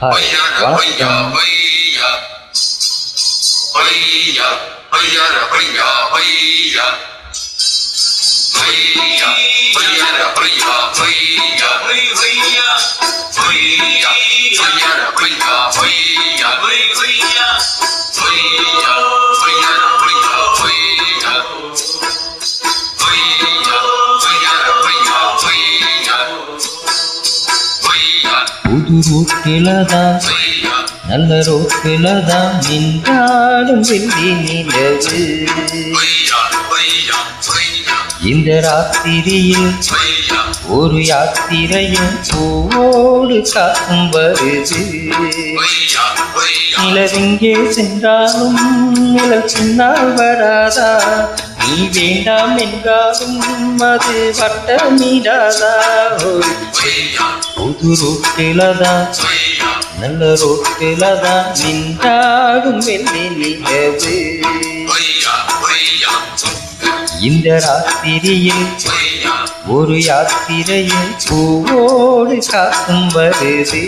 Hallelujah. புது நல்ல ரோட்டிலதான் நின்றாடும் வெள்ளி நிலவு. இந்த ராத்திரியில் ஒரு யாத்திரையும் பூவோடு காக்கும் வருது. வையா நிலவெங்கே சென்றாலும் நிலவு சின்னால் வராதா? நீ வேண்டாம் என்றாலும் அது வட்டமிடாதா? ஓய், வையா நல்ல ரோட்டிலதான் நின்றாடும் வெள்ளி நிலவு. இந்த ராத்திரியில் ஒரு யாத்திரையில் பூவோடு காக்கும் வருது.